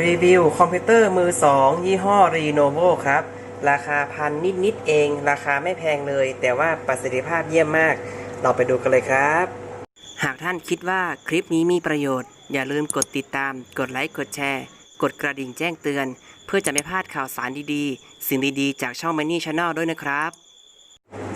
รีวิวคอมพิวเตอร์มือ 2 ยี่ห้อ Lenovo ครับ ราคาพันนิดๆเอง ราคาไม่แพงเลย แต่ว่าประสิทธิภาพเยี่ยมมาก เราไปดูกันเลยครับ หากท่านคิดว่าคลิปนี้มีประโยชน์ อย่าลืมกดติดตาม กดไลค์ กดแชร์ กดกระดิ่งแจ้งเตือน เพื่อจะไม่พลาดข่าวสารดีๆ สิ่งดีๆ จากช่อง Money Channel ด้วยนะครับ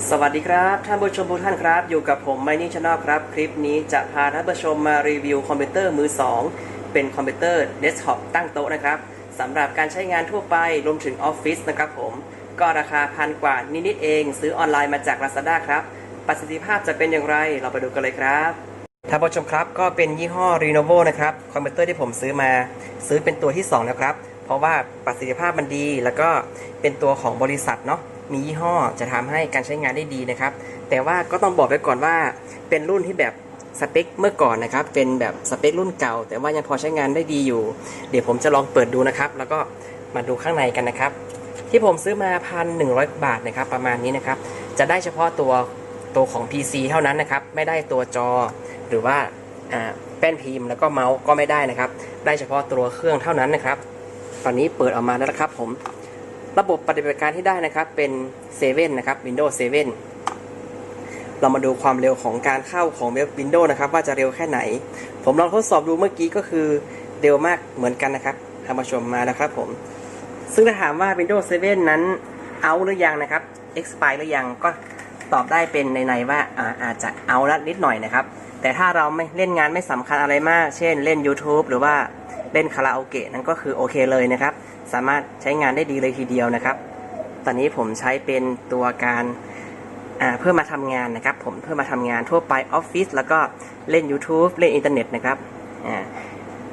สวัสดีครับท่านผู้ชมทุกท่านครับ อยู่กับผม Money Channel ครับ คลิปนี้จะพาท่านผู้ชมมารีวิวคอมพิวเตอร์มือ 2 เป็นคอมพิวเตอร์เดสก์ท็อปตั้งโต๊ะนะครับสำหรับการใช้งานทั่วไปรวมถึงออฟฟิศนะครับผมก็ราคาพันกว่านิดๆเอง ซื้อออนไลน์มาจาก Lazada ครับประสิทธิภาพจะเป็นอย่างไรเราไปดูกันเลยครับท่านผู้ชมครับก็เป็นยี่ห้อ Lenovo นะครับคอมพิวเตอร์ที่ผมซื้อมา ซื้อเป็นตัวที่2แล้วครับ เพราะว่าประสิทธิภาพมันดี แล้วก็เป็นตัวของบริษัทเนาะมียี่ห้อจะทำให้การใช้งานได้ดีนะครับ แต่ว่าก็ต้องบอกไว้ก่อนว่าเป็นรุ่นที่แบบ สเปคเมื่อก่อนนะครับ เป็นแบบสเปครุ่นเก่า แต่ว่ายังพอใช้งานได้ดีอยู่ เดี๋ยวผมจะลองเปิดดูนะครับ แล้วก็มาดูข้างในกันนะครับ ที่ผมซื้อมาพันหนึ่งบาทนะครับ ประมาณนี้นะครับ จะได้เฉพาะตัวตัวของ PC เท่านั้นนะครับ ไม่ได้ตัวจอ หรือว่าแป้นพิมพ์แล้วก็เมาส์ก็ไม่ได้นะครับ ได้เฉพาะตัวเครื่องเท่านั้นนะครับ ตอนนี้เปิดออกมาแล้วนะครับ ผม ระบบปฏิบัติการที่ได้นะครับ เป็น7นะครับ Windows 7 เรามาดูความเร็วของการเข้าของเว็บ Windows นะครับ ว่าจะเร็วแค่ไหน ผมลองทดสอบดูเมื่อกี้ก็คือเร็วมากเหมือนกันนะครับท่านผู้ชมมาแล้วครับผม ซึ่งถ้าถามว่า Windows 7 นั้นเอาหรือยังนะครับ expire หรือยังก็ตอบได้เป็นในๆว่าอาอาจจะเอาละนิดหน่อยนะครับ แต่ถ้าเราไม่เล่นงานไม่สำคัญอะไรมาก เช่น เล่น YouTube หรือว่าเล่นคาราโอเกะนั่นก็คือโอเคเลยนะครับ สามารถใช้งานได้ดีเลยทีเดียวนะครับ ตอนนี้ผมใช้เป็นตัวการ เพื่อมาทำงานนะครับ ผมเพื่อมาทำงานทั่วไปออฟฟิศแล้วก็เล่น YouTube เล่นอินเทอร์เน็ตนะครับ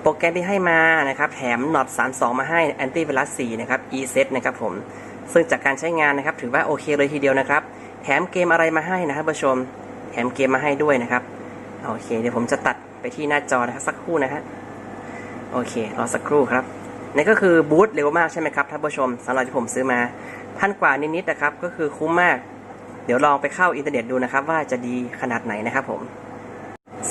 โปรแกรมที่ให้มานะครับแถม Not 32 มาให้ Antivirus 4นะครับ ESET นะครับผมซึ่งจากการใช้งานนะครับ ถือว่าโอเคเลยทีเดียวนะครับ แถมเกมอะไรมาให้นะครับผู้ชม แถมเกมมาให้ด้วยนะครับโอเค เดี๋ยวผมจะตัดไปที่หน้าจอนะครับสักครู่นะฮะโอเครอสักครู่ครับนี่ก็คือบูตเร็วมากใช่ไหมครับท่านผู้ชมสำหรับที่ผมซื้อมาพันกว่านิดๆนะครับ ก็คือคุ้มมาก เดี๋ยวลองไปเข้าอินเทอร์เน็ตดูนะครับ ว่าจะดีขนาดไหนนะครับผม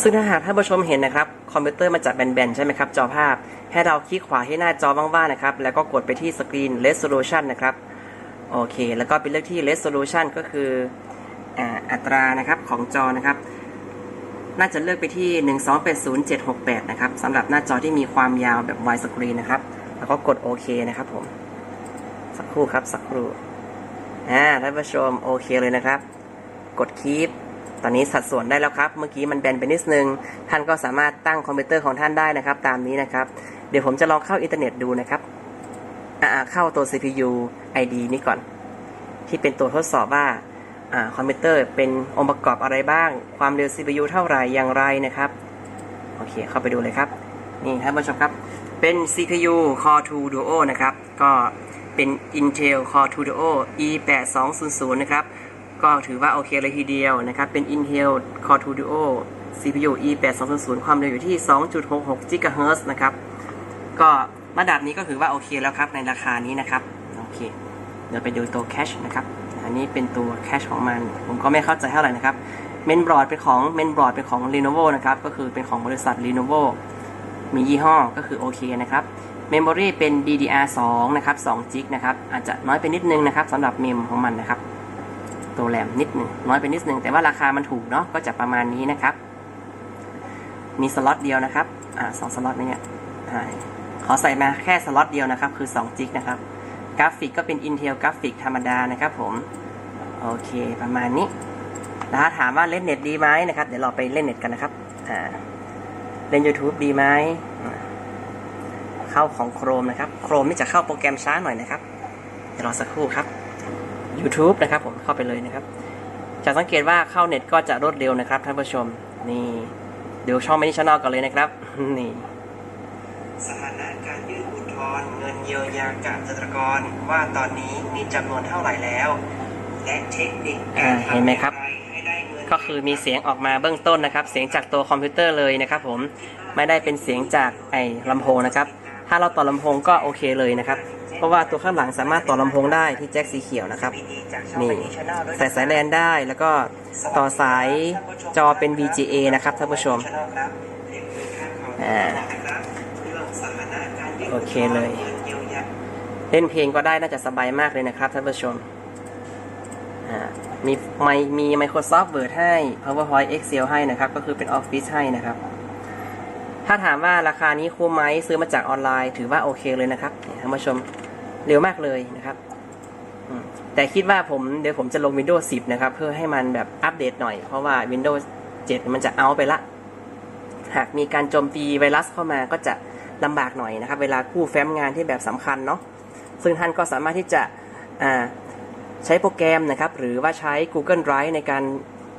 ซึ่งถ้าหากท่านผู้ชมเห็นนะครับ คอมพิวเตอร์มันจะแบนๆ ใช่ไหมครับ จอภาพ ให้เราคลิกขวาที่หน้าจอว่างๆนะครับ แล้วก็กดไปที่สกรีน resolution นะครับ โอเค แล้วก็ไปเลือกที่ resolution ก็คืออ,อัตรานะครับของจอนะครับ น่าจะเลือกไปที่ 1280768 นะครับสำหรับหน้าจอที่มีความยาวแบบ wide screen นะครับ แล้วก็กดโอเคนะครับผม สักครู่ครับ สักครู่ อ่าท่านผู้ชมโอเคเลยนะครับ กดคีปตอนนี้สัดส่วนได้แล้วครับ เมื่อกี้มันแบนไปนิดนึง ท่านก็สามารถตั้งคอมพิวเตอร์ของท่านได้นะครับ ตามนี้นะครับ เดี๋ยวผมจะลองเข้าอินเทอร์เน็ตดูนะครับอ่าเข้าตัว CPU ID นี้ก่อน ที่เป็นตัวทดสอบว่าอ่าคอมพิวเตอร์เป็นองค์ประกอบอะไรบ้าง ความเร็ว CPU เท่าไหร่อย่างไรนะครับ โอเค เข้าไปดูเลยครับ นี่ท่านผู้ชมครับ เป็น CPU Core 2 Duo นะครับ ก็ เป็น Intel Core 2 Duo E8200 นะครับ ก็ถือว่าโอเคเลยทีเดียวนะครับ เป็น Intel Core 2 Duo CPU E8200 ความเร็วอยู่ที่ 2.66 GHz นะครับ ก็ระดับนี้ก็ถือว่าโอเคแล้วครับในราคานี้นะครับ โอเค เดี๋ยวไปดูตัวแคชนะครับ อันนี้เป็นตัวแคชของมัน ผมก็ไม่เข้าใจเท่าไหร่นะครับ เมนบอร์ดเป็นของเมนบอร์ดเป็นของ Lenovo นะครับ ก็คือเป็นของบริษัท Lenovo มียี่ห้อก็คือโอเคนะครับ Memory เป็น DDR2 นะครับ2 g ิกนะครับ อาจจะน้อยไปนิดนึงนะครับสำหรับเมมของมันนะครับ ตัวแรมนิดนึงน้อยไปนิดนึง แต่ว่าราคามันถูกเนาะก็จะประมาณนี้นะครับ มีสล็อตเดียวนะครับ อ่าสองสล็อตนี้เนี่ยขอใส่มาแค่สล็อตเดียวนะครับ คือ2 g ิกนะครับ กราฟิกก็เป็น Intel กราฟิกธรรมดานะครับผม โอเคประมาณนี้แล้วถ้าถามว่าเล่นเน็ตดีไหมนะครับ เดี๋ยวเราไปเล่นเน็ตกันนะครับ อ่า เล่น YouTube ดีไหม เข้าของ Chrome นะครับ Chrome นี่จะเข้าโปรแกรมช้าหน่อยนะครับเดี๋ยวรอสักครู่ครับ YouTube นะครับผมเข้าไปเลยนะครับ จะสังเกตว่าเข้าเน็ตก็จะรวดเร็วนะครับท่านผู้ชม นี่เดี๋ยวช่องมินิชแนลกันเลยนะครับ นี่ สถานะการยื่นอุทธรณ์เงินเยียวยากับเกษตรกร ว่าตอนนี้มีจำนวนเท่าไหร่แล้ว และเทคนิคการเห็นไหมครับ ก็คือมีเสียงออกมาเบื้องต้นนะครับ เสียงจากตัวคอมพิวเตอร์เลยนะครับ ผมไม่ได้เป็นเสียงจากไอ้ลำโพงนะครับ ถ้าเราต่อลำโพงก็โอเคเลยนะครับ เพราะว่าตัวข้างหลังสามารถต่อลำโพงได้ที่แจ็คสีเขียวนะครับนี่ใส่สายแลนได้แล้วก็ต่อสายจอเป็น VGA นะครับท่านผู้ชมอ่าโอเคเลย เล่นเพลงก็ได้น่าจะสบายมากเลยนะครับท่านผู้ชมมีไมมี Microsoft Word ให้ PowerPoint Excel ให้นะครับ ก็คือเป็น Office ให้นะครับ ถ้าถามว่าราคานี้คุ้มไหมซื้อมาจากออนไลน์ ถือว่าโอเคเลยนะครับท่านผู้ชมเร็วมากเลยนะครับแต่คิดว่าผมเดี๋ยวผมจะลง Windows 10 นะครับ เพื่อให้มันแบบอัปเดตหน่อย เพราะว่า Windows 7 มันจะเอาไปละ หากมีการโจมตีไวรัสเข้ามาก็จะลำบากหน่อยนะครับ เวลากู้แฟ้มงานที่แบบสำคัญเนาะซึ่งท่านก็สามารถที่จะใช้โปรแกรมนะครับ หรือว่าใช้ Google Drive ในการ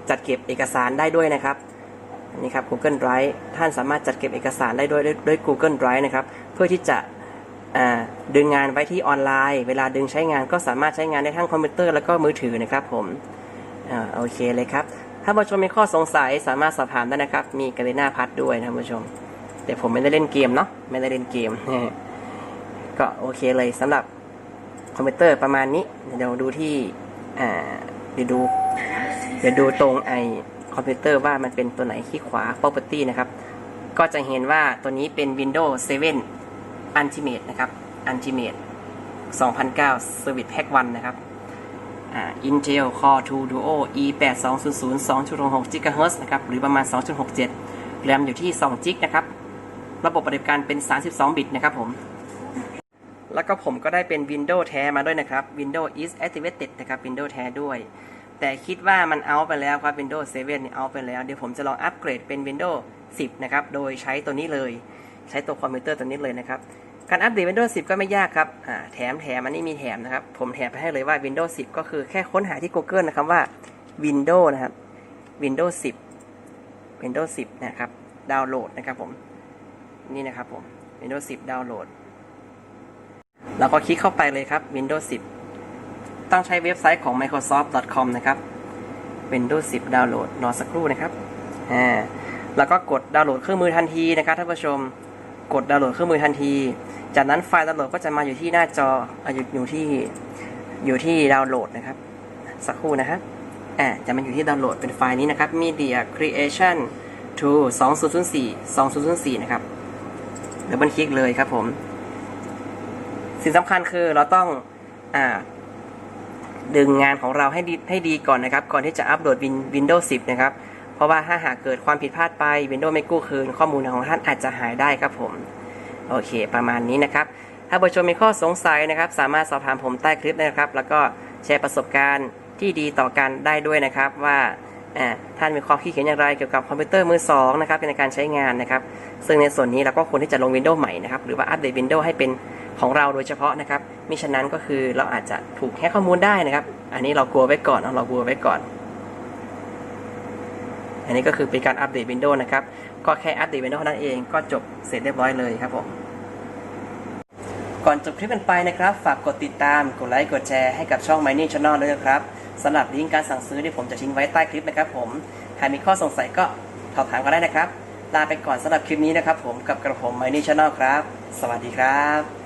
จัดเก็บเอกสารได้ด้วยนะครับ นนี้ครับ Google Drive ท่านสามารถจัดเก็บเอกสารได้ด้วยด้วย Google Drive นะครับ เพื่อที่จะดึงงานไว้ที่ออนไลน์ เวลาดึงใช้งานก็สามารถใช้งานได้ทั้งคอมพิวเตอร์แล้วก็มือถือนะครับผมอโอเคเลยครับ ถ้าผู้ชมมีข้อสงสัยสามารถสอบถามได้นะครับ มีกาเลนาพัดด้วยนะผู้ชม แต่ผมไม่ได้เล่นเกมเนาะ ไม่ได้เล่นเกม ก็โอเคเลยสำหรับคอมพิวเตอร์ประมาณนี้ เดี๋ยวดูที่เดี๋ยวดู เดี๋ยวดูตรงไอ อมพิวเตอร์ว่ามันเป็นตัวไหนที่ขวา property นะครับ ก็จะเห็นว่าตัวนี้เป็น Windows 7 Ultimate นะครับ Ultimate 2009 Service Pack 1 นะครับ Intel Core 2 Duo E 8 2 0 0 2.6 GHz นะครับ หรือประมาณ 2.67 แรมอยู่ที่ 2 g นะครับ ระบบปฏิบัติการเป็น 32 บิตนะครับผม แล้วก็ผมก็ได้เป็น Windows แท้มาด้วยนะครับ Windows is activated นะครับ Windows แท้ด้วย แต่คิดว่ามันเอาไปแล้วครับ Windows 7เนี่ยเอาไปแล้ว เดี๋ยวผมจะลองอัปเกรดเป็น Windows 10 นะครับ โดยใช้ตัวนี้เลย ใช้ตัวคอมพิวเตอร์ตัวนี้เลยนะครับ การอัปเดต Windows 10 ก็ไม่ยากครับแถมแถมอันนี้มีแถมนะครับ ผมแถมไปให้เลยว่า Windows 10 ก็คือแค่ค้นหาที่ Google นะครับว่า Windows นะครับ Windows 10 Windows 10 นะครับ ดาวน์โหลดนะครับผม นี่นะครับผม Windows 10 ดาวน์โหลด แล้วก็คลิกเข้าไปเลยครับ Windows 10 ต้องใช้เว็บไซต์ของ microsoft.com นะครับ Windows 10 ดาวน์โหลดรอสักครู่นะครับอ่าแล้วก็กดดาวน์โหลดเครื่องมือทันทีนะครับท่านผู้ชม กดดาวน์โหลดเครื่องมือทันที จากนั้นไฟล์ดาวน์โหลดก็จะมาอยู่ที่หน้าจออยู่อยู่ที่อยู่ที่ดาวน์โหลดนะครับ สักครู่นะครับอ่าจะมาอยู่ที่ดาวน์โหลดเป็นไฟล์นี้นะครับ Media Creation 2 2004 2004 นะครับเดับเบิลคลิกเลยครับผม สิ่งสำคัญคือเราต้องอ่า ดึงงานของเราให้ดีให้ดีก่อนนะครับ ก่อนที่จะอัปโหลด Win- Windows 10 นะครับ เพราะว่าถ้าหากเกิดความผิดพลาดไป Windows ไม่กู้คืน ข้อมูลของท่านอาจจะหายได้ครับผม โอเค ประมาณนี้นะครับ ถ้าผู้ชมมีข้อสงสัยนะครับ สามารถสอบถามผมใต้คลิปได้นะครับ แล้วก็แชร์ประสบการณ์ที่ดีต่อกันได้ด้วยนะครับว่าอ่าท่านมีความคิดเห็นอย่างไรเกี่ยวกับคอมพิวเตอร์มือสองนะครับในการใช้งานนะครับ ซึ่งในส่วนนี้เราก็ควรที่จะลง Windows ใหม่นะครับหรือว่าอัปเดต Windows ให้เป็น ของเราโดยเฉพาะนะครับมิฉะนั้นก็คือเราอาจจะถูกแฮกข้อมูลได้นะครับ อันนี้เรากลัวไว้ก่อนเอาเรากลัวไว้ก่อน อันนี้ก็คือเป็นการอัปเดต Windows นะครับ ก็แค่อัปเดต Windows นั้นเองก็จบเสร็จเรียบร้อยเลยครับผมก่อนจบคลิปกันไปนะครับ ฝากกดติดตาม กดไลค์ กดแชร์ให้กับช่อง Mining Channel ด้วยนะครับสำหรับลิงก์การสั่งซื้อที่ผมจะทิ้งไว้ใต้คลิปนะครับผมหากมีข้อสงสัยก็สอบถามกันได้นะครับ ลาไปก่อนสำหรับคลิปนี้นะครับผมกับกระผม Mining Channel ครับ สวัสดีครับ